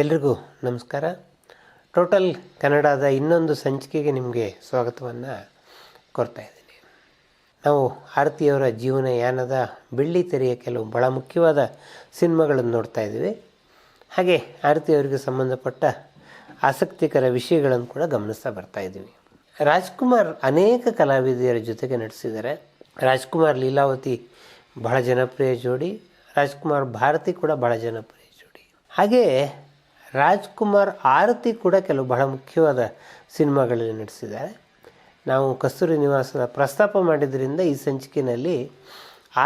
ಎಲ್ರಿಗೂ ನಮಸ್ಕಾರ. ಟೋಟಲ್ ಕನ್ನಡದ ಇನ್ನೊಂದು ಸಂಚಿಕೆಗೆ ನಿಮಗೆ ಸ್ವಾಗತವನ್ನು ಕೊಡ್ತಾ ಇದ್ದೀನಿ. ನಾವು ಆರತಿಯವರ ಜೀವನ ಯಾನದ ಬೆಳ್ಳಿ ತೆರೆಯ ಕೆಲವು ಭಾಳ ಮುಖ್ಯವಾದ ಸಿನಿಮಾಗಳನ್ನು ನೋಡ್ತಾ ಇದ್ದೀವಿ. ಹಾಗೆ ಆರತಿಯವರಿಗೆ ಸಂಬಂಧಪಟ್ಟ ಆಸಕ್ತಿಕರ ವಿಷಯಗಳನ್ನು ಕೂಡ ಗಮನಿಸ್ತಾ ಬರ್ತಾ ಇದ್ದೀವಿ. ರಾಜ್ಕುಮಾರ್ ಅನೇಕ ಕಲಾವಿದೆಯರ ಜೊತೆಗೆ ನಡೆಸಿದ್ದಾರೆ ರಾಜ್ಕುಮಾರ್ ಲೀಲಾವತಿ ಬಹಳ ಜನಪ್ರಿಯ ಜೋಡಿ, ರಾಜ್ಕುಮಾರ್ ಭಾರತಿ ಕೂಡ ಬಹಳ ಜನಪ್ರಿಯ ಜೋಡಿ. ಹಾಗೆ ರಾಜ್ಕುಮಾರ್ ಆರತಿ ಕೂಡ ಕೆಲವು ಬಹಳ ಮುಖ್ಯವಾದ ಸಿನಿಮಾಗಳಲ್ಲಿ ನಟಿಸಿದ್ದಾರೆ. ನಾವು ಕಸ್ತೂರಿ ನಿವಾಸದ ಪ್ರಸ್ತಾಪ ಮಾಡಿದ್ದರಿಂದ ಈ ಸಂಚಿಕೆಯಲ್ಲಿ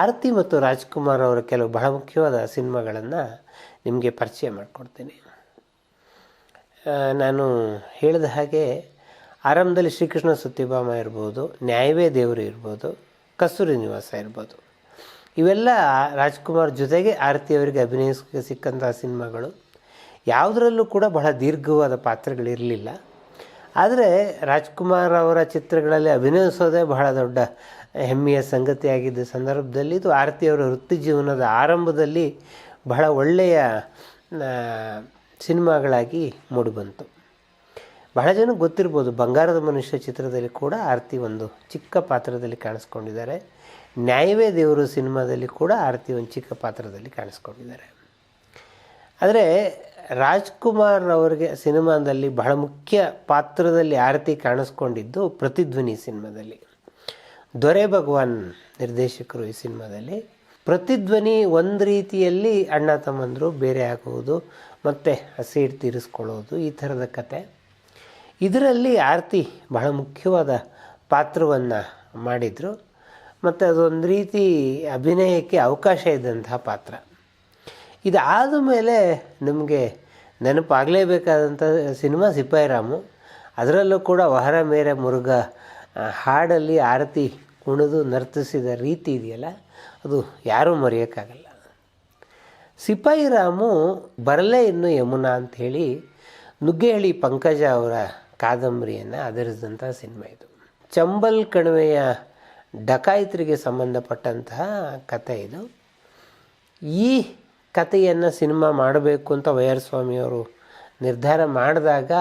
ಆರತಿ ಮತ್ತು ರಾಜ್ಕುಮಾರ್ ಅವರ ಕೆಲವು ಬಹಳ ಮುಖ್ಯವಾದ ಸಿನಿಮಾಗಳನ್ನು ನಿಮಗೆ ಪರಿಚಯ ಮಾಡಿಕೊಡ್ತೀನಿ. ನಾನು ಹೇಳಿದ ಹಾಗೆ ಆರಂಭದಲ್ಲಿ ಶ್ರೀಕೃಷ್ಣ ಸತ್ಯಭಾಮ ಇರ್ಬೋದು, ನ್ಯಾಯವೇ ದೇವರು ಇರ್ಬೋದು, ಕಸ್ತೂರಿ ನಿವಾಸ ಇರ್ಬೋದು. ಇವೆಲ್ಲ ರಾಜ್ಕುಮಾರ್ ಜೊತೆಗೆ ಆರತಿ ಅವರಿಗೆ ಅಭಿನಯಿಸಕ್ಕೆ ಸಿಕ್ಕಂಥ ಸಿನಿಮಾಗಳು. ಯಾವುದರಲ್ಲೂ ಕೂಡ ಬಹಳ ದೀರ್ಘವಾದ ಪಾತ್ರಗಳಿರಲಿಲ್ಲ. ಆದರೆ ರಾಜ್ಕುಮಾರ್ ಅವರ ಚಿತ್ರಗಳಲ್ಲಿ ಅಭಿನಯಿಸೋದೇ ಬಹಳ ದೊಡ್ಡ ಹೆಮ್ಮೆಯ ಸಂಗತಿಯಾಗಿದ್ದ ಸಂದರ್ಭದಲ್ಲಿ ಇದು ಆರತಿಯವರ ವೃತ್ತಿ ಜೀವನದ ಆರಂಭದಲ್ಲಿ ಬಹಳ ಒಳ್ಳೆಯ ಸಿನಿಮಾಗಳಾಗಿ ಮೂಡಿಬಂತು. ಬಹಳ ಜನಕ್ಕೆ ಗೊತ್ತಿರ್ಬೋದು ಬಂಗಾರದ ಮನುಷ್ಯ ಚಿತ್ರದಲ್ಲಿ ಕೂಡ ಆರತಿ ಒಂದು ಚಿಕ್ಕ ಪಾತ್ರದಲ್ಲಿ ಕಾಣಿಸ್ಕೊಂಡಿದ್ದಾರೆ. ನ್ಯಾಯವೇ ದೇವರು ಸಿನಿಮಾದಲ್ಲಿ ಕೂಡ ಆರತಿ ಒಂದು ಚಿಕ್ಕ ಪಾತ್ರದಲ್ಲಿ ಕಾಣಿಸ್ಕೊಂಡಿದ್ದಾರೆ. ಆದರೆ ರಾಜ್ಕುಮಾರ್ ಅವರಿಗೆ ಸಿನಿಮಾದಲ್ಲಿ ಬಹಳ ಮುಖ್ಯ ಪಾತ್ರದಲ್ಲಿ ಆರತಿ ಕಾಣಿಸ್ಕೊಂಡಿದ್ದು ಪ್ರತಿಧ್ವನಿ ಸಿನಿಮಾದಲ್ಲಿ. ದೊರೆ ಭಗವಾನ್ ನಿರ್ದೇಶಕರು ಈ ಸಿನಿಮಾದಲ್ಲಿ. ಪ್ರತಿಧ್ವನಿ ಒಂದು ರೀತಿಯಲ್ಲಿ ಅಣ್ಣ ತಮ್ಮಂದರು ಬೇರೆ ಆಗುವುದು, ಮತ್ತು ಸೀಟ್ ತೀರಿಸ್ಕೊಳ್ಳೋದು ಈ ಥರದ ಕತೆ. ಇದರಲ್ಲಿ ಆರತಿ ಬಹಳ ಮುಖ್ಯವಾದ ಪಾತ್ರವನ್ನು ಮಾಡಿದರು. ಮತ್ತು ಅದೊಂದು ರೀತಿ ಅಭಿನಯಕ್ಕೆ ಅವಕಾಶ ಇದ್ದಂತಹ ಪಾತ್ರ. ಇದಾದ ಮೇಲೆ ನಮಗೆ ನೆನಪಾಗಲೇಬೇಕಾದಂಥ ಸಿನಿಮಾ ಸಿಪಾಯಿರಾಮು. ಅದರಲ್ಲೂ ಕೂಡ ವಹರ ಮೇರೆ ಮುರುಘ ಹಾಡಲ್ಲಿ ಆರತಿ ಕುಣಿದು ನರ್ತಿಸಿದ ರೀತಿ ಇದೆಯಲ್ಲ, ಅದು ಯಾರೂ ಮರೆಯೋಕ್ಕಾಗಲ್ಲ. ಸಿಪಾಯಿ ರಾಮು ಬರಲೇ ಇನ್ನು ಯಮುನಾ ಅಂಥೇಳಿ ನುಗ್ಗೇಹಳ್ಳಿ ಪಂಕಜ ಅವರ ಕಾದಂಬರಿಯನ್ನು ಆಧರಿಸಿದಂಥ ಸಿನಿಮಾ ಇದು. ಚಂಬಲ್ ಕಣಿವೆಯ ಡಕಾಯಿತರಿಗೆ ಸಂಬಂಧಪಟ್ಟಂತಹ ಕತೆ ಇದು. ಈ ಕಥೆಯನ್ನು ಸಿನಿಮಾ ಮಾಡಬೇಕು ಅಂತ ವೈಆರ್ ಸ್ವಾಮಿಯವರು ನಿರ್ಧಾರ ಮಾಡಿದಾಗ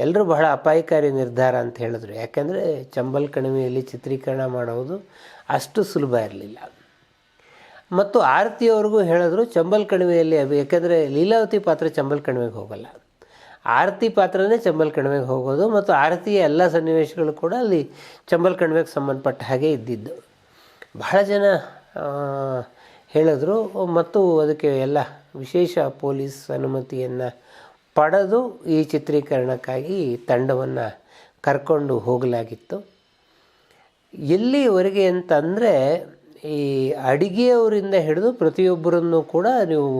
ಎಲ್ಲರೂ ಬಹಳ ಅಪಾಯಕಾರಿ ನಿರ್ಧಾರ ಅಂತ ಹೇಳಿದ್ರು. ಯಾಕೆಂದರೆ ಚಂಬಲ್ ಕಣಿವೆಯಲ್ಲಿ ಚಿತ್ರೀಕರಣ ಮಾಡೋದು ಅಷ್ಟು ಸುಲಭ ಇರಲಿಲ್ಲ. ಮತ್ತು ಆರತಿಯವ್ರಿಗೂ ಹೇಳಿದ್ರು ಚಂಬಲ್ ಕಣಿವೆಯಲ್ಲಿ, ಯಾಕೆಂದರೆ ಲೀಲಾವತಿ ಪಾತ್ರ ಚಂಬಲ್ ಕಣಿವೆಗೆ ಹೋಗಲ್ಲ. ಆರತಿ ಪಾತ್ರನೇ ಚಂಬಲ್ ಕಣಿವೆಗೆ ಹೋಗೋದು ಮತ್ತು ಆರತಿಯ ಎಲ್ಲ ಸನ್ನಿವೇಶಗಳು ಕೂಡ ಅಲ್ಲಿ ಚಂಬಲ್ ಕಣಿವೆಗೆ ಸಂಬಂಧಪಟ್ಟ ಹಾಗೆ ಇದ್ದಿದ್ದು. ಬಹಳ ಜನ ಹೇಳಿದ್ರು. ಮತ್ತು ಅದಕ್ಕೆ ಎಲ್ಲ ವಿಶೇಷ ಪೊಲೀಸ್ ಅನುಮತಿಯನ್ನು ಪಡೆದು ಈ ಚಿತ್ರೀಕರಣಕ್ಕಾಗಿ ತಂಡವನ್ನು ಕರ್ಕೊಂಡು ಹೋಗಲಾಗಿತ್ತು. ಎಲ್ಲಿವರೆಗೆ ಅಂತಂದರೆ, ಈ ಅಡಿಗೆಯವರಿಂದ ಹಿಡಿದು ಪ್ರತಿಯೊಬ್ಬರನ್ನು ಕೂಡ ನೀವು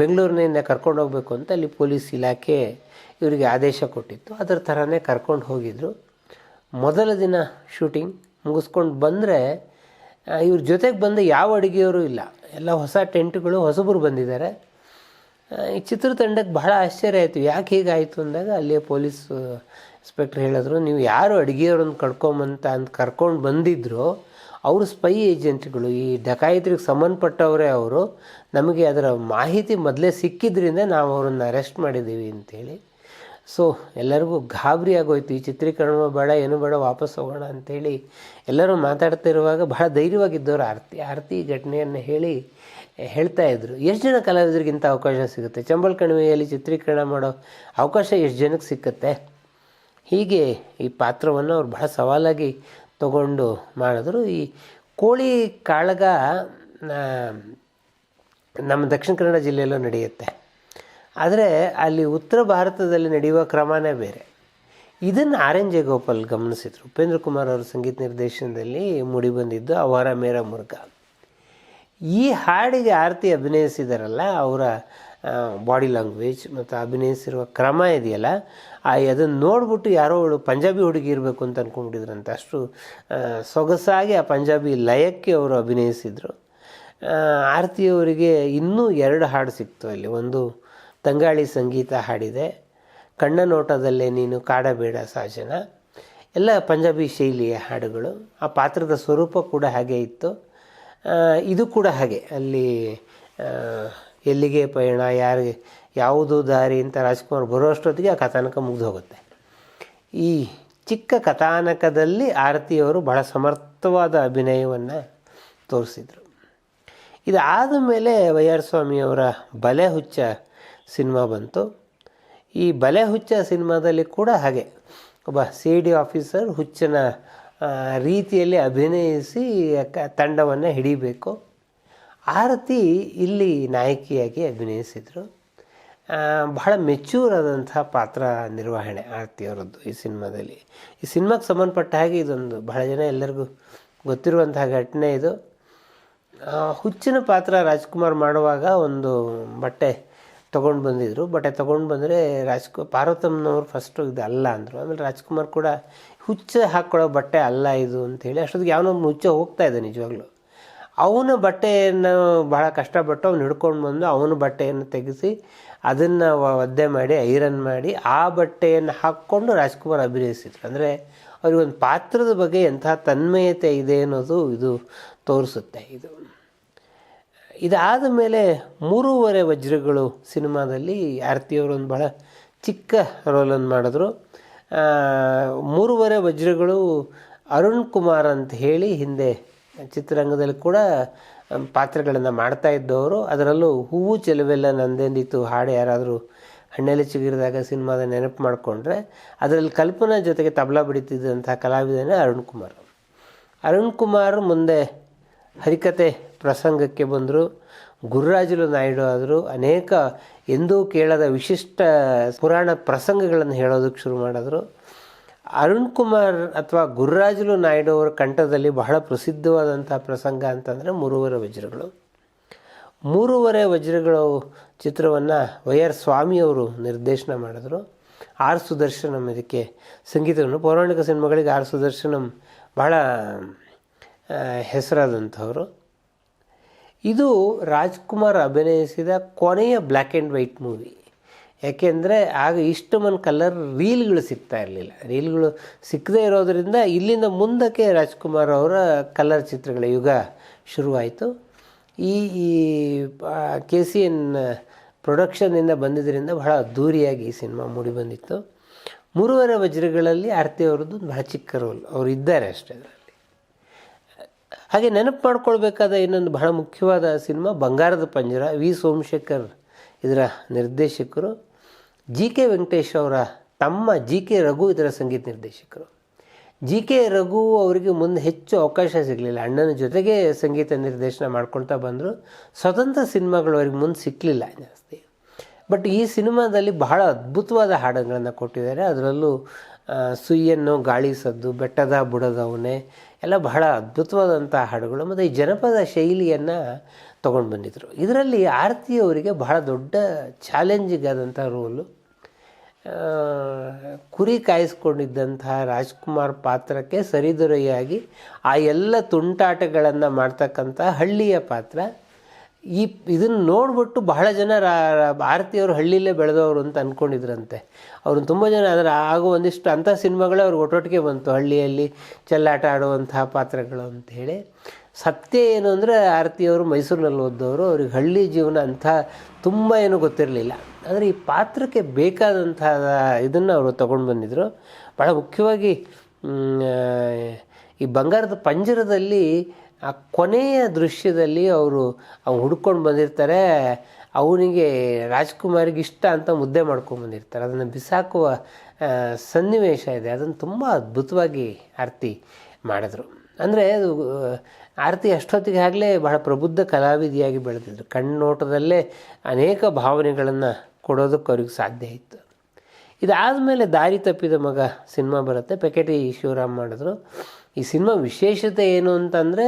ಬೆಂಗಳೂರಿನಿಂದ ಕರ್ಕೊಂಡು ಹೋಗಬೇಕು ಅಂತ ಅಲ್ಲಿ ಪೊಲೀಸ್ ಇಲಾಖೆ ಇವರಿಗೆ ಆದೇಶ ಕೊಟ್ಟಿತ್ತು. ಅದರ ಥರನೇ ಕರ್ಕೊಂಡು ಹೋಗಿದ್ರು. ಮೊದಲ ದಿನ ಶೂಟಿಂಗ್ ಮುಗಿಸ್ಕೊಂಡು ಬಂದರೆ ಇವ್ರ ಜೊತೆಗೆ ಬಂದ ಯಾವ ಅಡುಗೆಯವರು ಇಲ್ಲ. ಎಲ್ಲ ಹೊಸ ಟೆಂಟ್ಗಳು ಹೊಸಬರು ಬಂದಿದ್ದಾರೆ. ಈ ಚಿತ್ರತಂಡಕ್ಕೆ ಬಹಳ ಆಶ್ಚರ್ಯ ಆಯಿತು. ಯಾಕೆ ಹೀಗಾಯಿತು ಅಂದಾಗ ಅಲ್ಲಿಯ ಪೊಲೀಸ್ ಇನ್ಸ್ಪೆಕ್ಟ್ರ್ ಹೇಳಿದ್ರು, ನೀವು ಯಾರು ಅಡುಗೆಯವ್ರನ್ನ ಕರ್ಕೊಂಬಂತ ಅಂತ ಕರ್ಕೊಂಡು ಬಂದಿದ್ರು, ಅವರು ಸ್ಪೈ ಏಜೆಂಟ್ಗಳು. ಈ ಡಕಾಯಿತ್ರಿಗೆ ಸಂಬಂಧಪಟ್ಟವರೇ ಅವರು. ನಮಗೆ ಅದರ ಮಾಹಿತಿ ಮೊದಲೇ ಸಿಕ್ಕಿದ್ರಿಂದ ನಾವು ಅವರನ್ನು ಅರೆಸ್ಟ್ ಮಾಡಿದ್ದೀವಿ ಅಂತೇಳಿ ಸೊ ಎಲ್ಲರಿಗೂ ಗಾಬರಿ ಆಗೋಯ್ತು. ಈ ಚಿತ್ರೀಕರಣ ಬೇಡ, ಏನು ಬೇಡ, ವಾಪಸ್ ಹೋಗೋಣ ಅಂಥೇಳಿ ಎಲ್ಲರೂ ಮಾತಾಡ್ತಿರುವಾಗ ಬಹಳ ಧೈರ್ಯವಾಗಿದ್ದವರು ಆರತಿ ಆರತಿ ಘಟನೆಯನ್ನು ಹೇಳಿ ಹೇಳ್ತಾ ಇದ್ರು. ಎಷ್ಟು ಜನ ಕಲಾವಿದರಿಗಿಂತ ಅವಕಾಶ ಸಿಗುತ್ತೆ? ಚಂಬಲ್ ಕಣಿವೆಯಲ್ಲಿ ಚಿತ್ರೀಕರಣ ಮಾಡೋ ಅವಕಾಶ ಎಷ್ಟು ಜನಕ್ಕೆ ಸಿಕ್ಕತ್ತೆ? ಹೀಗೆ ಈ ಪಾತ್ರವನ್ನು ಅವ್ರು ಬಹಳ ಸವಾಲಾಗಿ ತಗೊಂಡು ಮಾಡಿದ್ರು. ಈ ಕೋಳಿ ಕಾಳಗ ನಮ್ಮ ದಕ್ಷಿಣ ಕನ್ನಡ ಜಿಲ್ಲೆಯಲ್ಲೂ ನಡೆಯುತ್ತೆ. ಆದರೆ ಅಲ್ಲಿ ಉತ್ತರ ಭಾರತದಲ್ಲಿ ನಡೆಯುವ ಕ್ರಮನೇ ಬೇರೆ. ಇದನ್ನು ಆರ್ ಎನ್ ಜಯಗೋಪಾಲ್ ಗಮನಿಸಿದ್ರು. ಉಪೇಂದ್ರ ಕುಮಾರ್ ಅವರ ಸಂಗೀತ ನಿರ್ದೇಶನದಲ್ಲಿ ಮೂಡಿಬಂದಿದ್ದು ಅವರ ಮೇರ ಮುರುಘ ಈ ಹಾಡಿಗೆ ಆರತಿ ಅಭಿನಯಿಸಿದಾರಲ್ಲ, ಅವರ ಬಾಡಿ ಲ್ಯಾಂಗ್ವೇಜ್ ಮತ್ತು ಅಭಿನಯಿಸಿರುವ ಕ್ರಮ ಇದೆಯಲ್ಲ, ಆ, ಅದನ್ನು ನೋಡ್ಬಿಟ್ಟು ಯಾರೋ ಅವಳು ಪಂಜಾಬಿ ಹುಡುಗಿ ಇರಬೇಕು ಅಂತ ಅಂದ್ಕೊಂಡ್ಬಿಟ್ಟಿದ್ರಂತೆ ಅಷ್ಟು ಸೊಗಸಾಗಿ ಆ ಪಂಜಾಬಿ ಲಯಕ್ಕೆ ಅವರು ಅಭಿನಯಿಸಿದರು. ಆರತಿಯವರಿಗೆ ಇನ್ನೂ ಎರಡು ಹಾಡು ಸಿಕ್ತು ಅಲ್ಲಿ. ಒಂದು ತಂಗಾಳಿ ಸಂಗೀತ ಹಾಡಿದೆ. ಕಣ್ಣ ನೋಟದಲ್ಲೇ ನೀನು ಕಾಡಬೇಡ ಸಾಜನ. ಎಲ್ಲ ಪಂಜಾಬಿ ಶೈಲಿಯ ಹಾಡುಗಳು. ಆ ಪಾತ್ರದ ಸ್ವರೂಪ ಕೂಡ ಹಾಗೆ ಇತ್ತು. ಇದು ಕೂಡ ಹಾಗೆ. ಅಲ್ಲಿ ಎಲ್ಲಿಗೆ ಪಯಣ ಯಾರಿಗೆ ಯಾವುದು ದಾರಿ ಅಂತ ರಾಜ್ಕುಮಾರ್ ಬರೋ ಅಷ್ಟೊತ್ತಿಗೆ ಆ ಕಥಾನಕ ಮುಗಿದು ಹೋಗುತ್ತೆ. ಈ ಚಿಕ್ಕ ಕಥಾನಕದಲ್ಲಿ ಆರತಿಯವರು ಬಹಳ ಸಮರ್ಥವಾದ ಅಭಿನಯವನ್ನು ತೋರಿಸಿದರು. ಇದಾದ ಮೇಲೆ ವೈ ಆರ್ ಸ್ವಾಮಿಯವರ ಬಲೆ ಹುಚ್ಚ ಸಿನಿಮಾ ಬಂತು. ಈ ಬಲೆ ಹುಚ್ಚ ಸಿನಿಮಾದಲ್ಲಿ ಕೂಡ ಹಾಗೆ. ಒಬ್ಬ ಸಿ ಡಿ ಆಫೀಸರ್ ಹುಚ್ಚನ ರೀತಿಯಲ್ಲಿ ಅಭಿನಯಿಸಿ ತಂಡವನ್ನು ಹಿಡಿಬೇಕು. ಆರತಿ ಇಲ್ಲಿ ನಾಯಕಿಯಾಗಿ ಅಭಿನಯಿಸಿದರು. ಬಹಳ ಮೆಚ್ಯೂರ್ ಆದಂಥ ಪಾತ್ರ ನಿರ್ವಹಣೆ ಆರತಿಯವರದ್ದು ಈ ಸಿನಿಮಾದಲ್ಲಿ. ಈ ಸಿನಿಮಾಗೆ ಸಂಬಂಧಪಟ್ಟ ಹಾಗೆ ಇದೊಂದು ಬಹಳ ಜನ ಎಲ್ಲರಿಗೂ ಗೊತ್ತಿರುವಂತಹ ಘಟನೆ ಇದು. ಹುಚ್ಚಿನ ಪಾತ್ರ ರಾಜ್ಕುಮಾರ್ ಮಾಡುವಾಗ ಒಂದು ಬಟ್ಟೆ ತೊಗೊಂಡು ಬಂದಿದ್ದರು ಬಟ್ಟೆ ತೊಗೊಂಡು ಬಂದರೆ ರಾಜ್ಕು, ಪಾರ್ವತಮ್ಮನವ್ರು ಫಸ್ಟು ಇದು ಅಲ್ಲ ಅಂದರು. ಆಮೇಲೆ ರಾಜ್ಕುಮಾರ್ ಕೂಡ ಹುಚ್ಚ ಹಾಕ್ಕೊಳ್ಳೋ ಬಟ್ಟೆ ಅಲ್ಲ ಇದು ಅಂತೇಳಿ ಅಷ್ಟೊತ್ತಿಗೆ ಯಾವನೊಬ್ಬನು ಹುಚ್ಚ ಹೋಗ್ತಾ ಇದ್ದ ನಿಜವಾಗ್ಲೂ. ಅವನ ಬಟ್ಟೆಯನ್ನು ಬಹಳ ಕಷ್ಟಪಟ್ಟು ಅವ್ನು ಹಿಡ್ಕೊಂಡು ಬಂದು ಅವನ ಬಟ್ಟೆಯನ್ನು ತೆಗೆಸಿ ಅದನ್ನು ಒದ್ದೆ ಮಾಡಿ, ಐರನ್ ಮಾಡಿ ಆ ಬಟ್ಟೆಯನ್ನು ಹಾಕ್ಕೊಂಡು ರಾಜ್ಕುಮಾರ್ ಅಭಿನಯಿಸಿದ್ರು. ಅಂದರೆ ಅವ್ರಿಗೊಂದು ಪಾತ್ರದ ಬಗ್ಗೆ ಎಂಥ ತನ್ಮಯತೆ ಇದೆ ಅನ್ನೋದು ಇದು ತೋರಿಸುತ್ತೆ ಇದು. ಇದಾದ ಮೇಲೆ ಮೂರುವರೆ ವಜ್ರಗಳು ಸಿನಿಮಾದಲ್ಲಿ ಆರತಿಯವರೊಂದು ಬಹಳ ಚಿಕ್ಕ ರೋಲನ್ನು ಮಾಡಿದ್ರು. ಮೂರುವರೆ ವಜ್ರಗಳು ಅರುಣ್ ಕುಮಾರ್ ಅಂತ ಹೇಳಿ ಹಿಂದೆ ಚಿತ್ರರಂಗದಲ್ಲಿ ಕೂಡ ಪಾತ್ರಗಳನ್ನು ಮಾಡ್ತಾ ಇದ್ದವರು. ಅದರಲ್ಲೂ ಹೂವು ಚೆಲುವೆಲ್ಲ ನಂದೆಂದಿತ್ತು, ಹಾಡು ಯಾರಾದರೂ ಹಣ್ಣೆಲೆ ಚಿಗಿರಿದಾಗ ಸಿನಿಮಾದ ನೆನಪು ಮಾಡಿಕೊಂಡ್ರೆ, ಅದರಲ್ಲಿ ಕಲ್ಪನಾ ಜೊತೆಗೆ ತಬಲಾ ಬಡಿತಿದ್ದಂಥ ಕಲಾವಿದನೇ ಅರುಣ್ ಕುಮಾರ್. ಅರುಣ್ ಕುಮಾರ್ ಮುಂದೆ ಹರಿಕತೆ ಪ್ರಸಂಗಕ್ಕೆ ಬಂದರು, ಗುರುರಾಜುಲು ನಾಯ್ಡು ಆದರು, ಅನೇಕ ಎಂದೂ ಕೇಳದ ವಿಶಿಷ್ಟ ಪುರಾಣ ಪ್ರಸಂಗಗಳನ್ನು ಹೇಳೋದಕ್ಕೆ ಶುರು ಮಾಡಿದ್ರು. ಅರುಣ್ ಕುಮಾರ್ ಅಥವಾ ಗುರುರಾಜಲು ನಾಯ್ಡು ಅವರ ಕಂಠದಲ್ಲಿ ಬಹಳ ಪ್ರಸಿದ್ಧವಾದಂಥ ಪ್ರಸಂಗ ಅಂತಂದರೆ ಮೂರುವರೆ ವಜ್ರಗಳು. ಮೂರುವರೆ ವಜ್ರಗಳು ಚಿತ್ರವನ್ನು ವೈ ಆರ್ ಸ್ವಾಮಿಯವರು ನಿರ್ದೇಶನ ಮಾಡಿದ್ರು. ಆರ್ ಸುದರ್ಶನಂ ಇದಕ್ಕೆ ಸಂಗೀತವನ್ನು, ಪೌರಾಣಿಕ ಸಿನಿಮಾಗಳಿಗೆ ಆರ್ ಸುದರ್ಶನಂ ಬಹಳ ಹೆಸರಾದಂಥವರು. ಇದು ರಾಜ್ಕುಮಾರ್ ಅಭಿನಯಿಸಿದ ಕೊನೆಯ ಬ್ಲ್ಯಾಕ್ ಆ್ಯಂಡ್ ವೈಟ್ ಮೂವಿ ಯಾಕೆಂದರೆ ಆಗ ಇಷ್ಟು ಮನ್ ಕಲರ್ ರೀಲ್ಗಳು ಸಿಗ್ತಾ ಇರಲಿಲ್ಲ. ರೀಲ್ಗಳು ಸಿಕ್ಕದೇ ಇರೋದರಿಂದ ಇಲ್ಲಿಂದ ಮುಂದಕ್ಕೆ ರಾಜ್ಕುಮಾರ್ ಅವರ ಕಲರ್ ಚಿತ್ರಗಳ ಯುಗ ಶುರುವಾಯಿತು. ಈ ಈ ಕೆ ಸಿ ಎನ್ ಪ್ರೊಡಕ್ಷನ್ನಿಂದ ಬಂದಿದ್ದರಿಂದ ಬಹಳ ದೂರಿಯಾಗಿ ಈ ಸಿನಿಮಾ ಮೂಡಿಬಂದಿತ್ತು ಮೂರುವರೆ ವಜ್ರಗಳಲ್ಲಿ ಆರತಿ ಅವರದ್ದು ಬಹಳ ಚಿಕ್ಕ ರೋಲ್ ಅವರು ಇದ್ದಾರೆ ಅಷ್ಟೇ ಹಾಗೆ ನೆನಪು ಮಾಡ್ಕೊಳ್ಬೇಕಾದ ಇನ್ನೊಂದು ಬಹಳ ಮುಖ್ಯವಾದ ಸಿನಿಮಾ ಬಂಗಾರದ ಪಂಜರ ವಿ ಸೋಮಶೇಖರ್ ಇದರ ನಿರ್ದೇಶಕರು. ಜಿ ಕೆ ವೆಂಕಟೇಶ್ ಅವರ ತಮ್ಮ ಜಿ ಕೆ ರಘು ಇದರ ಸಂಗೀತ ನಿರ್ದೇಶಕರು. ಜಿ ಕೆ ರಘು ಅವರಿಗೆ ಮುಂದೆ ಹೆಚ್ಚು ಅವಕಾಶ ಸಿಗಲಿಲ್ಲ. ಅಣ್ಣನ ಜೊತೆಗೆ ಸಂಗೀತ ನಿರ್ದೇಶನ ಮಾಡ್ಕೊಳ್ತಾ ಬಂದರು. ಸ್ವತಂತ್ರ ಸಿನಿಮಾಗಳು ಅವ್ರಿಗೆ ಮುಂದೆ ಸಿಕ್ಕಲಿಲ್ಲ ಜಾಸ್ತಿ. ಬಟ್ ಈ ಸಿನಿಮಾದಲ್ಲಿ ಬಹಳ ಅದ್ಭುತವಾದ ಹಾಡುಗಳನ್ನು ಕೊಟ್ಟಿದ್ದಾರೆ. ಅದರಲ್ಲೂ ಸುಯ್ಯನ್ನು ಗಾಳಿ ಸದ್ದು, ಬೆಟ್ಟದ ಬುಡದವನೇ ಎಲ್ಲ ಬಹಳ ಅದ್ಭುತವಾದಂಥ ಹಾಡುಗಳು ಮತ್ತು ಈ ಜನಪದ ಶೈಲಿಯನ್ನು ತೊಗೊಂಡು ಬಂದಿದ್ದರು ಇದರಲ್ಲಿ ಆರತಿಯವರಿಗೆ ಬಹಳ ದೊಡ್ಡ ಚಾಲೆಂಜಿಂಗ್ ಆದಂಥ ರೋಲು. ಕುರಿ ಕಾಯಿಸ್ಕೊಂಡಿದ್ದಂತಹ ರಾಜ್ಕುಮಾರ್ ಪಾತ್ರಕ್ಕೆ ಸರಿದೊರೆಯಾಗಿ ಆ ಎಲ್ಲ ತುಂಟಾಟಗಳನ್ನು ಮಾಡ್ತಕ್ಕಂಥ ಹಳ್ಳಿಯ ಪಾತ್ರ ಈ ಇದನ್ನು ನೋಡಿಬಿಟ್ಟು ಬಹಳ ಜನ ರಾ ಹಳ್ಳಿಯಲ್ಲೇ ಬೆಳೆದವರು ಅಂತ ಅಂದ್ಕೊಂಡಿದ್ರಂತೆ ಅವರು ತುಂಬ ಜನ ಅದರ ಆಗೋ ಒಂದಿಷ್ಟು ಅಂಥ ಸಿನಿಮಾಗಳೇ ಅವ್ರಿಗೆ ಒಟ್ಟೊಟ್ಟಿಗೆ ಬಂತು. ಹಳ್ಳಿಯಲ್ಲಿ ಚೆಲ್ಲಾಟ ಆಡುವಂತಹ ಪಾತ್ರಗಳು ಅಂಥೇಳಿ ಸತ್ಯ ಏನು ಅಂದರೆ ಆರತಿಯವರು ಮೈಸೂರಿನಲ್ಲಿ ಓದ್ದವರು. ಅವ್ರಿಗೆ ಹಳ್ಳಿ ಜೀವನ ಅಂಥ ತುಂಬ ಏನೂ ಗೊತ್ತಿರಲಿಲ್ಲ. ಆದರೆ ಈ ಪಾತ್ರಕ್ಕೆ ಬೇಕಾದಂಥ ಇದನ್ನು ಅವರು ತೊಗೊಂಡು ಬಂದಿದ್ದರು ಭಾಳ ಮುಖ್ಯವಾಗಿ ಈ ಬಂಗಾರದ ಪಂಜರದಲ್ಲಿ ಆ ಕೊನೆಯ ದೃಶ್ಯದಲ್ಲಿ ಅವರು ಅವ್ನು ಹುಡ್ಕೊಂಡು ಬಂದಿರ್ತಾರೆ. ಅವನಿಗೆ ರಾಜ್ಕುಮಾರಿಗೆ ಇಷ್ಟ ಅಂತ ಮುದ್ದೆ ಮಾಡ್ಕೊಂಡು ಬಂದಿರ್ತಾರೆ. ಅದನ್ನು ಬಿಸಾಕುವ ಸನ್ನಿವೇಶ ಇದೆ. ಅದನ್ನು ತುಂಬ ಅದ್ಭುತವಾಗಿ ಆರತಿ ಮಾಡಿದ್ರು. ಅಂದರೆ ಅದು, ಆರತಿ ಅಷ್ಟೊತ್ತಿಗೆ ಆಗಲೇ ಬಹಳ ಪ್ರಬುದ್ಧ ಕಲಾವಿದಿಯಾಗಿ ಬೆಳೆದಿದ್ರು. ಕಣ್ಣೋಟದಲ್ಲೇ ಅನೇಕ ಭಾವನೆಗಳನ್ನು ಕೊಡೋದಕ್ಕೆ ಅವ್ರಿಗೆ ಸಾಧ್ಯ ಇತ್ತು. ಇದಾದಮೇಲೆ ದಾರಿ ತಪ್ಪಿದ ಮಗ ಸಿನಿಮಾ ಬರುತ್ತೆ. ಪೆಕೆಟಿ ಶಿವರಾಮ್ ಮಾಡಿದ್ರು. ಈ ಸಿನಿಮಾ ವಿಶೇಷತೆ ಏನು ಅಂತಂದರೆ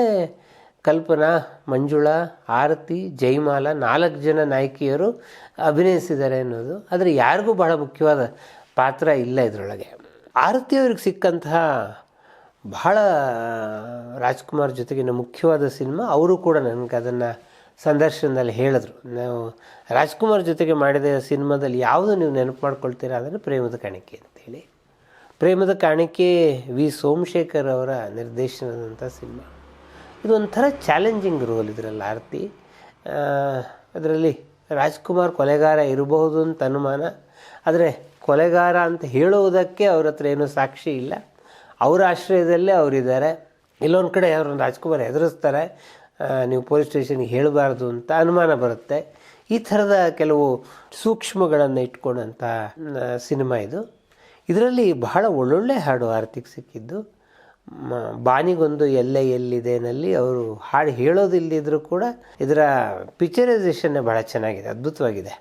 ಕಲ್ಪನಾ, ಮಂಜುಳಾ, ಆರತಿ ಜೈಮಾಲ ನಾಲ್ಕು ಜನ ನಾಯಕಿಯರು ಅಭಿನಯಿಸಿದ್ದಾರೆ ಅನ್ನೋದು. ಆದರೆ ಯಾರಿಗೂ ಬಹಳ ಮುಖ್ಯವಾದ ಪಾತ್ರ ಇಲ್ಲ ಇದರೊಳಗೆ. ಆರತಿಯವ್ರಿಗೆ ಸಿಕ್ಕಂತಹ ಬಹಳ ರಾಜ್ಕುಮಾರ್ ಜೊತೆಗಿನ ಮುಖ್ಯವಾದ ಸಿನಿಮಾ ಅವರು ಕೂಡ ನನಗೆ ಅದನ್ನು ಸಂದರ್ಶನದಲ್ಲಿ ಹೇಳಿದ್ರು. ನಾವು ರಾಜ್ಕುಮಾರ್ ಜೊತೆಗೆ ಮಾಡಿದ ಸಿನಿಮಾದಲ್ಲಿ ಯಾವುದು ನೀವು ನೆನಪು ಮಾಡ್ಕೊಳ್ತೀರಾ? ಅಂದರೆ ಪ್ರೇಮದ ಕಾಣಿಕೆ ಪ್ರೇಮದ ಕಾಣಿಕೆ ವಿ ಸೋಮಶೇಖರ್ ಅವರ ನಿರ್ದೇಶನದಂಥ ಸಿನಿಮಾ. ಇದೊಂಥರ ಚಾಲೆಂಜಿಂಗ್ ರೋಲ್ ಇದರಲ್ಲಿ ಆರತಿ. ಅದರಲ್ಲಿ ರಾಜ್ಕುಮಾರ್ ಕೊಲೆಗಾರ ಇರಬಹುದು ಅಂತ ಅನುಮಾನ. ಆದರೆ ಕೊಲೆಗಾರ ಅಂತ ಹೇಳುವುದಕ್ಕೆ ಅವ್ರ ಹತ್ರ ಏನೂ ಸಾಕ್ಷಿ ಇಲ್ಲ. ಅವರ ಆಶ್ರಯದಲ್ಲೇ ಅವರಿದ್ದಾರೆ. ಇಲ್ಲೊಂದು ಕಡೆ ಅವ್ರನ್ನ ರಾಜ್ಕುಮಾರ್ ಎದುರಿಸ್ತಾರೆ ನೀವು ಪೊಲೀಸ್ ಸ್ಟೇಷನ್ಗೆ ಹೇಳಬಾರ್ದು ಅಂತ ಅನುಮಾನ ಬರುತ್ತೆ. ಈ ಥರದ ಕೆಲವು ಸೂಕ್ಷ್ಮಗಳನ್ನು ಇಟ್ಕೊಂಡಂಥ ಸಿನಿಮಾ ಇದು. ಇದರಲ್ಲಿ ಬಹಳ ಒಳ್ಳೊಳ್ಳೆ ಹಾಡು ಆರ್ತಿಗೆ ಸಿಕ್ಕಿದ್ದು. ಬಾನಿಗೊಂದು ಎಲ್ಲೆ ಎಲ್ಲಿದೆನಲ್ಲಿ ಅವರು ಹಾಡು ಹೇಳೋದಿಲ್ಲದಿದ್ರೂ ಕೂಡ ಇದರ ಪಿಕ್ಚರೈಸೇಷನ್ನೇ ಭಾಳ ಚೆನ್ನಾಗಿದೆ, ಅದ್ಭುತವಾಗಿದೆ.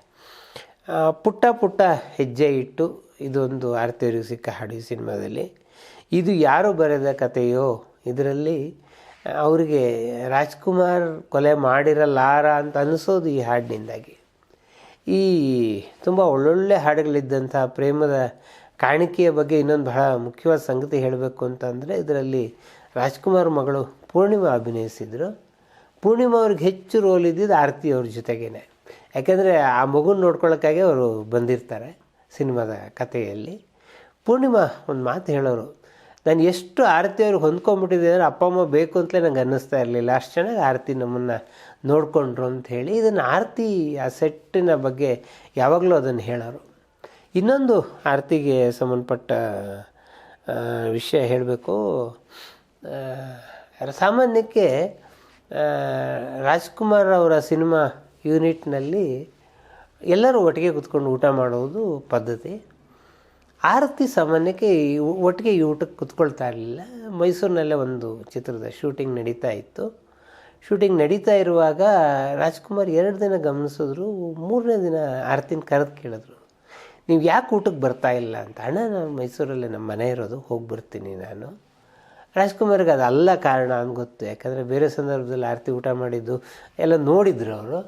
ಪುಟ್ಟ ಪುಟ್ಟ ಹೆಜ್ಜೆ ಇಟ್ಟು ಇದೊಂದು ಆರ್ತಿಯವರಿಗೆ ಸಿಕ್ಕ ಹಾಡು ಈ ಸಿನಿಮಾದಲ್ಲಿ. ಇದು ಯಾರು ಬರೆದ ಕಥೆಯೋ ಇದರಲ್ಲಿ ಅವರಿಗೆ ರಾಜ್ಕುಮಾರ್ ಕೊಲೆ ಮಾಡಿರಲಾರ ಅಂತ ಅನಿಸೋದು ಈ ಹಾಡಿನಿಂದಾಗಿ. ಈ ತುಂಬ ಒಳ್ಳೊಳ್ಳೆ ಹಾಡುಗಳಿದ್ದಂಥ ಪ್ರೇಮದ ಕಾಣಿಕೆಯ ಬಗ್ಗೆ ಇನ್ನೊಂದು ಬಹಳ ಮುಖ್ಯವಾದ ಸಂಗತಿ ಹೇಳಬೇಕು ಅಂತಂದರೆ ಇದರಲ್ಲಿ ರಾಜ್ಕುಮಾರ್ ಮಗಳು ಪೂರ್ಣಿಮಾ ಅಭಿನಯಿಸಿದರು. ಪೂರ್ಣಿಮಾ ಅವ್ರಿಗೆ ಹೆಚ್ಚು ರೋಲ್ ಇದ್ದಿದ್ದು ಆರತಿ ಅವ್ರ ಜೊತೆಗೇನೆ. ಯಾಕೆಂದರೆ ಆ ಮಗುನ ನೋಡ್ಕೊಳ್ಳೋಕ್ಕಾಗಿ ಅವರು ಬಂದಿರ್ತಾರೆ ಸಿನಿಮಾದ ಕಥೆಯಲ್ಲಿ. ಪೂರ್ಣಿಮಾ ಒಂದು ಮಾತು ಹೇಳೋರು, ನಾನು ಎಷ್ಟು ಆರತಿ ಅವ್ರಿಗೆ ಹೊಂದ್ಕೊಂಡ್ಬಿಟ್ಟಿದೆ ಅಂದರೆ ಅಪ್ಪ, ಅಮ್ಮ ಬೇಕು ಅಂತಲೇ ನಂಗೆ ಅನ್ನಿಸ್ತಾ ಇರಲಿಲ್ಲ. ಅಷ್ಟು ಚೆನ್ನಾಗಿ ಆರತಿ ನಮ್ಮನ್ನು ನೋಡಿಕೊಂಡ್ರು ಅಂತ ಹೇಳಿ ಇದನ್ನು ಆರತಿ ಆ ಸೆಟ್ಟಿನ ಬಗ್ಗೆ ಯಾವಾಗಲೂ ಅದನ್ನು ಹೇಳೋರು. ಇನ್ನೊಂದು ಆರತಿಗೆ ಸಂಬಂಧಪಟ್ಟ ವಿಷಯ ಹೇಳಬೇಕು. ಸಾಮಾನ್ಯಕ್ಕೆ ರಾಜ್ಕುಮಾರ್ ಅವರ ಸಿನಿಮಾ ಯೂನಿಟ್ನಲ್ಲಿ ಎಲ್ಲರೂ ಒಟ್ಟಿಗೆ ಕುತ್ಕೊಂಡು ಊಟ ಮಾಡೋದು ಪದ್ಧತಿ. ಆರತಿ ಸಾಮಾನ್ಯಕ್ಕೆ ಒಟ್ಟಿಗೆ ಊಟಕ್ಕೆ ಕುತ್ಕೊಳ್ತಾ ಇರಲಿಲ್ಲ. ಮೈಸೂರಿನಲ್ಲೇ ಒಂದು ಚಿತ್ರದ ಶೂಟಿಂಗ್ ನಡೀತಾ ಇತ್ತು. ಶೂಟಿಂಗ್ ನಡೀತಾ ಇರುವಾಗ ರಾಜ್ಕುಮಾರ್ ಎರಡು ದಿನ ಗಮನಿಸಿದ್ರು, ಮೂರನೇ ದಿನ ಆರತಿನ ಕರೆದು ಕೇಳಿದ್ರು. ನೀವು ಯಾಕೆ ಊಟಕ್ಕೆ ಬರ್ತಾ ಇಲ್ಲ ಅಂತ? ಅಣ್ಣ, ನಾನು ಮೈಸೂರಲ್ಲೇ ನಮ್ಮ ಮನೆ ಇರೋದು ಹೋಗಿ ಬರ್ತೀನಿ ನಾನು. ರಾಜ್ಕುಮಾರ್ಗೆ ಅದಲ್ಲ ಕಾರಣ ಅಂತ ಗೊತ್ತು. ಯಾಕಂದರೆ ಬೇರೆ ಸಂದರ್ಭದಲ್ಲಿ ಆರತಿ ಊಟ ಮಾಡಿದ್ದು ಎಲ್ಲ ನೋಡಿದ್ರು ಅವರು.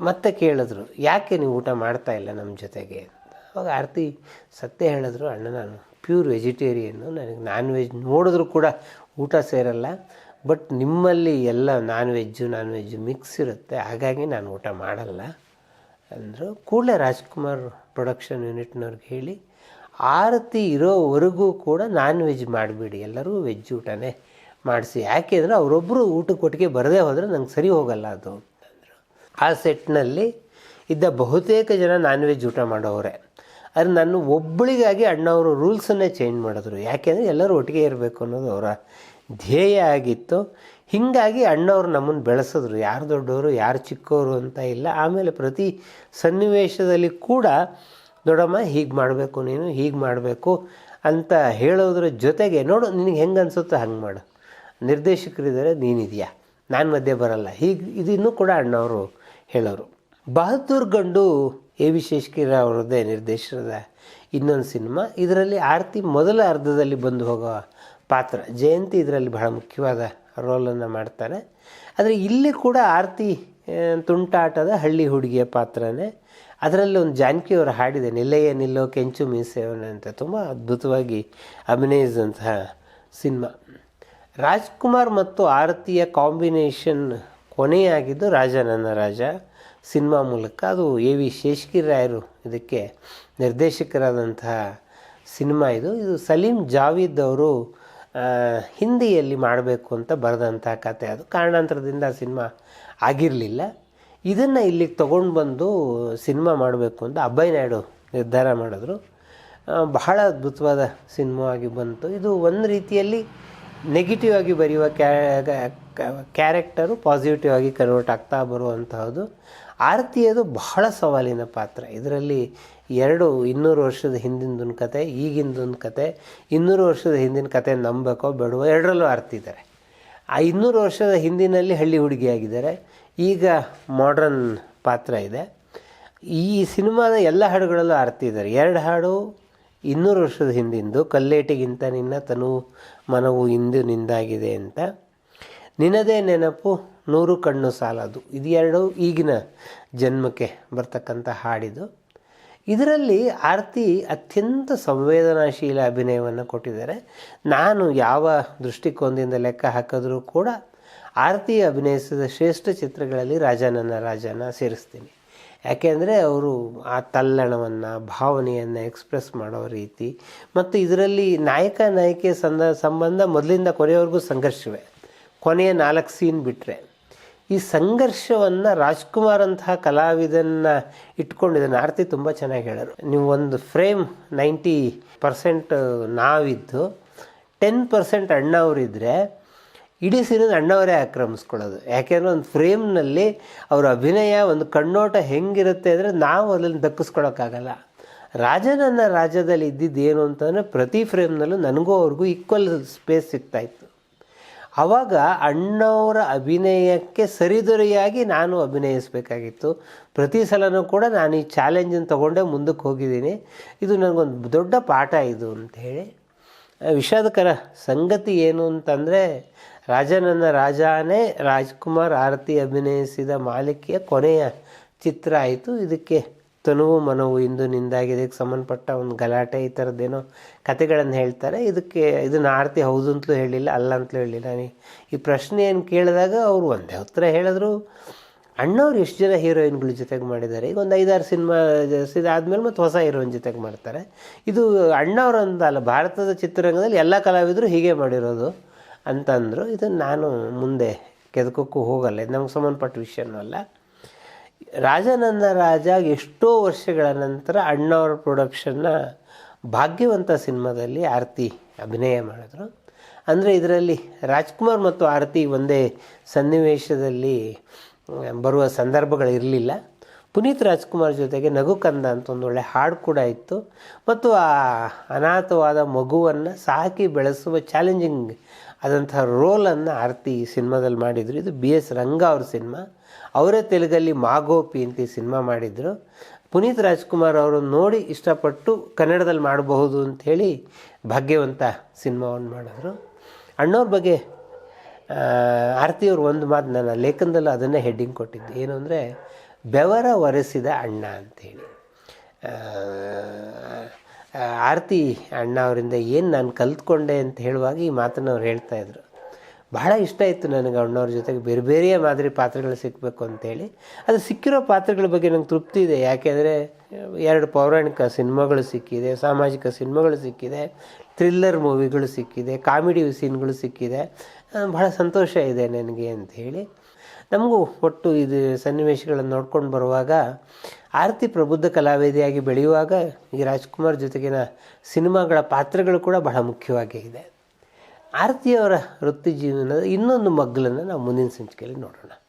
ಮತ್ತೆ ಕೇಳಿದ್ರು, ಯಾಕೆ ನೀವು ಊಟ ಮಾಡ್ತಾ ಇಲ್ಲ ನಮ್ಮ ಜೊತೆಗೆ? ಅವಾಗ ಆರತಿ ಸತ್ಯ ಹೇಳಿದ್ರು, ಅಣ್ಣ, ನಾನು ಪ್ಯೂರ್ ವೆಜಿಟೇರಿಯನ್ನು ನನಗೆ ನಾನ್ ವೆಜ್ ನೋಡಿದ್ರು ಕೂಡ ಊಟ ಸೇರಲ್ಲ. ಬಟ್ ನಿಮ್ಮಲ್ಲಿ ಎಲ್ಲ non veg non veg mix ಇರುತ್ತೆ. ಹಾಗಾಗಿ ನಾನು ಊಟ ಮಾಡಲ್ಲ. ಅಂದರು. ಕೂಡಲೇ ರಾಜ್ಕುಮಾರ್ ಪ್ರೊಡಕ್ಷನ್ ಯೂನಿಟ್ನವ್ರಿಗೆ ಹೇಳಿ, ಆರತಿ ಇರೋವರೆಗೂ ಕೂಡ ನಾನ್ ವೆಜ್ ಮಾಡಿಬಿಡಿ, ಎಲ್ಲರೂ ವೆಜ್ ಊಟನೇ ಮಾಡಿಸಿ. ಯಾಕೆ ಅಂದರೆ ಅವರೊಬ್ಬರು ಊಟಕ್ಕೆ ಒಟ್ಟಿಗೆ ಬರದೇ ಹೋದರೆ ನಂಗೆ ಸರಿ ಹೋಗಲ್ಲ ಅದು ಅಂತಂದರು. ಆ ಸೆಟ್ನಲ್ಲಿ ಇದ್ದ ಬಹುತೇಕ ಜನ ನಾನ್ ವೆಜ್ ಊಟ ಮಾಡೋವ್ರೆ. ಆದರೆ ನಾನು ಒಬ್ಬಳಿಗಾಗಿ ಅಣ್ಣವರು ರೂಲ್ಸನ್ನೇ ಚೇಂಜ್ ಮಾಡಿದ್ರು. ಯಾಕೆಂದರೆ ಎಲ್ಲರೂ ಒಟ್ಟಿಗೆ ಇರಬೇಕು ಅನ್ನೋದು ಅವರ ಧ್ಯೇಯ ಆಗಿತ್ತು. ಹೀಗಾಗಿ ಅಣ್ಣವ್ರು ನಮ್ಮನ್ನು ಬೆಳೆಸಿದ್ರು. ಯಾರು ದೊಡ್ಡವರು, ಯಾರು ಚಿಕ್ಕವರು ಅಂತ ಇಲ್ಲ. ಆಮೇಲೆ ಪ್ರತಿ ಸನ್ನಿವೇಶದಲ್ಲಿ ಕೂಡ ದೊಡ್ಡಮ್ಮ ಹೀಗೆ ಮಾಡಬೇಕು ನೀನು, ಹೀಗೆ ಮಾಡಬೇಕು ಅಂತ ಹೇಳೋದ್ರ ಜೊತೆಗೆ, ನೋಡು, ನಿನಗೆ ಹೆಂಗೆ ಅನಿಸುತ್ತೋ ಹಂಗೆ ಮಾಡು. ನಿರ್ದೇಶಕರಿದ್ದಾರೆ, ನೀನಿದೆಯಾ? ನಾನು ಮಧ್ಯೆ ಬರಲ್ಲ. ಹೀಗೆ ಇದನ್ನು ಕೂಡ ಅಣ್ಣವರು ಹೇಳೋರು. ಬಹದ್ದೂರ್ ಗಂಡು ಎ ವಿ ಶೇಷ್ಕಿರ ಅವರದ್ದೇ ನಿರ್ದೇಶನದ ಇನ್ನೊಂದು ಸಿನಿಮಾ. ಇದರಲ್ಲಿ ಆರತಿ ಮೊದಲ ಅರ್ಧದಲ್ಲಿ ಬಂದು ಹೋಗೋ ಪಾತ್ರ. ಜಯಂತಿ ಇದರಲ್ಲಿ ಬಹಳ ಮುಖ್ಯವಾದ ರೋಲನ್ನು ಮಾಡ್ತಾರೆ ಆದರೆ ಇಲ್ಲಿ ಕೂಡ ಆರತಿ ತುಂಟಾಟದ ಹಳ್ಳಿ ಹುಡುಗಿಯ ಪಾತ್ರನೇ. ಅದರಲ್ಲಿ ಒಂದು ಜಾನಕಿಯವರು ಹಾಡಿದೆ, ನಿಲ್ಲಯ್ಯ, ನಿಲ್ಲೋ, ಕೆಂಚು ಮೀಸೆಯವನ ಅಂತ. ತುಂಬ ಅದ್ಭುತವಾಗಿ ಅಭಿನಯಿಸಿದಂತಹ ಸಿನಿಮಾ. ರಾಜ್ಕುಮಾರ್ ಮತ್ತು ಆರತಿಯ ಕಾಂಬಿನೇಷನ್ ಕೊನೆಯಾಗಿದ್ದು ರಾಜ, ನನ್ನ ರಾಜ ಸಿನಿಮಾ ಮೂಲಕ. ಅದು ಎ ವಿ ಶೇಷಗಿರಾಯರು ಇದಕ್ಕೆ ನಿರ್ದೇಶಕರಾದಂತಹ ಸಿನಿಮಾ ಇದು. ಇದು ಸಲೀಂ ಜಾವೀದ್ ಅವರು ಹಿಂದಿಯಲ್ಲಿ ಮಾಡಬೇಕು ಅಂತ ಬರೆದಂಥ ಕತೆ ಅದು. ಕಾರಣಾಂತರದಿಂದ ಸಿನಿಮಾ ಆಗಿರಲಿಲ್ಲ. ಇದನ್ನು ಇಲ್ಲಿಗೆ ತೊಗೊಂಡು ಬಂದು ಸಿನಿಮಾ ಮಾಡಬೇಕು ಅಂತ ಅಬ್ಬಾಯಿ ನಾಯ್ಡು ನಿರ್ಧಾರ ಮಾಡಿದ್ರು. ಬಹಳ ಅದ್ಭುತವಾದ ಸಿನಿಮಾ ಆಗಿ ಬಂತು. ಇದು ಒಂದು ರೀತಿಯಲ್ಲಿ ನೆಗೆಟಿವ್ ಆಗಿ ಬರೆಯುವ ಕ್ಯಾರೆಕ್ಟರು ಪಾಸಿಟಿವ್ ಆಗಿ ಕನ್ವರ್ಟ್ ಆಗ್ತಾ ಬರುವಂತಹದ್ದು. ಆರತಿಯದು ಬಹಳ ಸವಾಲಿನ ಪಾತ್ರ. ಇದರಲ್ಲಿ ಎರಡು ಇನ್ನೂರು ವರ್ಷದ ಹಿಂದಿಂದೊಂದು ಕತೆ ಈಗಿಂದೊಂದು ಕತೆ, ಇನ್ನೂರು ವರ್ಷದ ಹಿಂದಿನ ಕತೆ ನಂಬಬೇಕೋ ಬೇಡವೋ ಎರಡರಲ್ಲೂ ಅರ್ತಿದ್ದಾರೆ ಆ ಇನ್ನೂರು ವರ್ಷದ ಹಿಂದಿನಲ್ಲಿ ಹಳ್ಳಿ ಹುಡುಗಿಯಾಗಿದ್ದಾರೆ. ಈಗ ಮಾಡ್ರನ್ ಪಾತ್ರ ಇದೆ. ಈ ಸಿನಿಮಾದ ಎಲ್ಲ ಹಾಡುಗಳಲ್ಲೂ ಅರ್ತಿದ್ದಾರೆ ಎರಡು ಹಾಡು ಇನ್ನೂರು ವರ್ಷದ ಹಿಂದಿಂದು, ಕಲ್ಲೇಟಿಗಿಂತ ನಿನ್ನ ತನು ಮನವು ಇಂದು ನಿಂದಾಗಿದೆ ಅಂತ. ನಿನ್ನದೇ ನೆನಪು, ನೂರು ಕಣ್ಣು ಸಾಲದು. ಇದು ಎರಡು ಈಗಿನ ಜನ್ಮಕ್ಕೆ ಬರ್ತಕ್ಕಂಥ ಹಾಡಿದು. ಇದರಲ್ಲಿ ಆರತಿ ಅತ್ಯಂತ ಸಂವೇದನಾಶೀಲ ಅಭಿನಯವನ್ನು ಕೊಟ್ಟಿದ್ದಾರೆ. ನಾನು ಯಾವ ದೃಷ್ಟಿಕೋನದಿಂದ ಲೆಕ್ಕ ಹಾಕಿದ್ರೂ ಕೂಡ ಆರತಿ ಅಭಿನಯಿಸಿದ ಶ್ರೇಷ್ಠ ಚಿತ್ರಗಳಲ್ಲಿ ರಾಜನನ್ನ ರಾಜನ ಸೇರಿಸ್ತೀನಿ. ಯಾಕೆಂದರೆ ಅವರು ಆ ತಲ್ಲಣವನ್ನು, ಭಾವನೆಯನ್ನು ಎಕ್ಸ್ಪ್ರೆಸ್ ಮಾಡೋ ರೀತಿ ಮತ್ತು ಇದರಲ್ಲಿ ನಾಯಕ ನಾಯಕಿಯ ಸಂದ, ಸಂಬಂಧ ಮೊದಲಿಂದ ಕೊನೆಯವರೆಗೂ ಸಂಘರ್ಷವೇ. ಕೊನೆಯ ನಾಲ್ಕು ಸೀನ್ ಬಿಟ್ಟರೆ ಈ ಸಂಘರ್ಷವನ್ನು ರಾಜ್ಕುಮಾರ್ ಅಂತಹ ಕಲಾವಿದನ್ನ ಇಟ್ಕೊಂಡಿದ್ದಾನೆ. ಆರತಿ ತುಂಬ ಚೆನ್ನಾಗಿ ಹೇಳೋರು ನೀವು ಒಂದು ಫ್ರೇಮ್ ನೈಂಟಿ ಪರ್ಸೆಂಟ್ ನಾವಿದ್ದು, ಟೆನ್ ಪರ್ಸೆಂಟ್ ಅಣ್ಣವರಿದ್ದರೆ ಇಡೀ ಸೀರಿಯಲ್ ಅಣ್ಣವರೇ ಆಕ್ರಮಿಸ್ಕೊಳ್ಳೋದು. ಯಾಕೆಂದರೆ ಒಂದು ಫ್ರೇಮ್ನಲ್ಲಿ ಅವರ ಅಭಿನಯ, ಒಂದು ಕಣ್ಣೋಟ ಹೆಂಗಿರುತ್ತೆ ಅಂದರೆ ನಾವು ಅದನ್ನು ದಕ್ಕಿಸ್ಕೊಳೋಕ್ಕಾಗಲ್ಲ ರಾಜನನ್ನ ರಾಜ್ಯದಲ್ಲಿ ಇದ್ದಿದ್ದು ಏನು ಅಂತಂದರೆ ಪ್ರತಿ ಫ್ರೇಮ್ನಲ್ಲೂ ನನಗೂ ಅವ್ರಿಗೂ ಈಕ್ವಲ್ ಸ್ಪೇಸ್ ಸಿಗ್ತಾಯಿತ್ತು ಆವಾಗ ಅಣ್ಣವರ ಅಭಿನಯಕ್ಕೆ ಸರಿದೊರೆಯಾಗಿ ನಾನು ಅಭಿನಯಿಸಬೇಕಾಗಿತ್ತು. ಪ್ರತಿ ಸಲನೂ ಕೂಡ ನಾನು ಈ ಚಾಲೆಂಜನ್ನು ತೊಗೊಂಡೇ ಮುಂದಕ್ಕೆ ಹೋಗಿದ್ದೀನಿ. ಇದು ನನಗೊಂದು ದೊಡ್ಡ ಪಾಠ ಇದು ಅಂತ ಹೇಳಿ. ವಿಷಾದಕರ ಸಂಗತಿ ಏನು ಅಂತಂದರೆ, ರಾಜನನ್ನ ರಾಜಾನೇ ರಾಜ್ಕುಮಾರ್ ಆರತಿ ಅಭಿನಯಿಸಿದ ಮಾಲಿಕೆಯ ಕೊನೆಯ ಚಿತ್ರ ಆಯಿತು. ಇದಕ್ಕೆ ತನುವು ಮನವು ಇಂದು ನಿಂದಾಗಿದೆ. ಇದಕ್ಕೆ ಸಂಬಂಧಪಟ್ಟ ಒಂದು ಗಲಾಟೆ, ಈ ಥರದ್ದೇನೋ ಕತೆಗಳನ್ನು ಹೇಳ್ತಾರೆ. ಇದಕ್ಕೆ ಇದನ್ನು ಆರತಿ ಹೌದು ಅಂತಲೂ ಹೇಳಿಲ್ಲ, ಅಲ್ಲ ಅಂತಲೂ ಹೇಳಿಲ್ಲ. ಈ ಪ್ರಶ್ನೆ ಏನು ಕೇಳಿದಾಗ ಅವರು ಒಂದೇ ಉತ್ತರ ಹೇಳಿದ್ರು. ಅಣ್ಣವ್ರು ಎಷ್ಟು ಜನ ಹೀರೋಯಿನ್ಗಳ ಜೊತೆಗೆ ಮಾಡಿದ್ದಾರೆ? ಈಗ ಒಂದು ಐದಾರು ಸಿನಿಮಾ ಇದಾದಮೇಲೆ ಮತ್ತು ಹೊಸ ಹೀರೋಯಿನ್ ಜೊತೆಗೆ ಮಾಡ್ತಾರೆ. ಇದು ಅಣ್ಣವ್ರು ಅಂತ ಅಲ್ಲ ಭಾರತದ ಚಿತ್ರರಂಗದಲ್ಲಿ ಎಲ್ಲ ಕಲಾವಿದರು ಹೀಗೆ ಮಾಡಿರೋದು ಅಂತಂದರು. ಇದನ್ನು ನಾನು ಮುಂದೆ ಕೆದಕೋಕ್ಕೂ ಹೋಗಲ್ಲ. ಇದು ನಮ್ಗೆ ಸಂಬಂಧಪಟ್ಟ ವಿಷಯನೂ ಅಲ್ಲ. ರಾಜನನ್ನ ರಾಜ ಎಷ್ಟೋ ವರ್ಷಗಳ ನಂತರ ಅಣ್ಣವ್ರ ಪ್ರೊಡಕ್ಷನ್ನ ಭಾಗ್ಯವಂತ ಸಿನಿಮಾದಲ್ಲಿ ಆರತಿ ಅಭಿನಯ ಮಾಡಿದ್ರು. ಅಂದರೆ ಇದರಲ್ಲಿ ರಾಜ್ಕುಮಾರ್ ಮತ್ತು ಆರತಿ ಒಂದೇ ಸನ್ನಿವೇಶದಲ್ಲಿ ಬರುವ ಸಂದರ್ಭಗಳಿರಲಿಲ್ಲ ಪುನೀತ್ ರಾಜ್ಕುಮಾರ್ ಜೊತೆಗೆ ನಗು ಕಂದ ಅಂತ ಒಂದು ಒಳ್ಳೆ ಹಾಡು ಕೂಡ ಇತ್ತು. ಮತ್ತು ಆ ಅನಾಥವಾದ ಮಗುವನ್ನು ಸಾಕಿ ಬೆಳೆಸುವ ಚಾಲೆಂಜಿಂಗ್ ಆದಂತಹ ರೋಲನ್ನು ಆರತಿ ಸಿನಿಮಾದಲ್ಲಿ ಮಾಡಿದರು. ಇದು ಬಿ ಎಸ್ ರಂಗ ಅವ್ರ ಸಿನಿಮಾ. ಅವರೇ ತೆಲುಗಲ್ಲಿ ಮಾಗೋಪಿ ಅಂತ ಸಿನಿಮಾ ಮಾಡಿದರು. ಪುನೀತ್ ರಾಜ್ಕುಮಾರ್ ಅವರು ನೋಡಿ ಇಷ್ಟಪಟ್ಟು ಕನ್ನಡದಲ್ಲಿ ಮಾಡಬಹುದು ಅಂಥೇಳಿ ಭಾಗ್ಯವಂತ ಸಿನಿಮಾವನ್ನು ಮಾಡಿದ್ರು. ಅಣ್ಣವ್ರ ಬಗ್ಗೆ ಆರತಿಯವ್ರು ಒಂದು ಮಾತು ನನ್ನ ಲೇಖನದಲ್ಲೂ ಅದನ್ನೇ ಹೆಡ್ಡಿಂಗ್ ಕೊಟ್ಟಿದ್ದೆ. ಏನು ಅಂದರೆ, ಬೆವರ ಒರೆಸಿದ ಅಣ್ಣ ಅಂಥೇಳಿ ಆರತಿ ಅಣ್ಣ ಅವರಿಂದ ಏನು ನಾನು ಕಲ್ತ್ಕೊಂಡೆ ಅಂತ ಹೇಳುವಾಗ ಈ ಮಾತನ್ನು ಅವ್ರು ಹೇಳ್ತಾಯಿದ್ರು ಬಹಳ ಇಷ್ಟ ಇತ್ತು ನನಗೆ ಅಣ್ಣವ್ರ ಜೊತೆಗೆ ಬೇರೆ ಬೇರೆಯ ಮಾದರಿ ಪಾತ್ರಗಳು ಸಿಕ್ಕಬೇಕು ಅಂತೇಳಿ ಅದು ಸಿಕ್ಕಿರೋ ಪಾತ್ರಗಳ ಬಗ್ಗೆ ನಂಗೆ ತೃಪ್ತಿ ಇದೆ. ಯಾಕೆಂದರೆ ಎರಡು ಪೌರಾಣಿಕ ಸಿನಿಮಾಗಳು ಸಿಕ್ಕಿದೆ, ಸಾಮಾಜಿಕ ಸಿನಿಮಾಗಳು ಸಿಕ್ಕಿದೆ, ಥ್ರಿಲ್ಲರ್ ಮೂವಿಗಳು ಸಿಕ್ಕಿದೆ, ಕಾಮಿಡಿ ಸೀನ್ಗಳು ಸಿಕ್ಕಿದೆ. ಬಹಳ ಸಂತೋಷ ಇದೆ ನನಗೆ ಅಂಥೇಳಿ. ನಮಗೂ ಒಟ್ಟು ಇದು ಸನ್ನಿವೇಶಗಳನ್ನು ನೋಡ್ಕೊಂಡು ಬರುವಾಗ ಆರತಿ ಪ್ರಬುದ್ಧ ಕಲಾವೇದಿಯಾಗಿ ಬೆಳೆಯುವಾಗ ಈ ರಾಜ್ಕುಮಾರ್ ಜೊತೆಗಿನ ಸಿನಿಮಾಗಳ ಪಾತ್ರಗಳು ಕೂಡ ಬಹಳ ಮುಖ್ಯವಾಗಿ ಇದೆ. ಆರತಿಯವರ ವೃತ್ತಿ ಜೀವನದ ಇನ್ನೊಂದು ಮಗ್ಗಲನ್ನು ನಾವು ಮುಂದಿನ ಸಂಚಿಕೆಯಲ್ಲಿ ನೋಡೋಣ.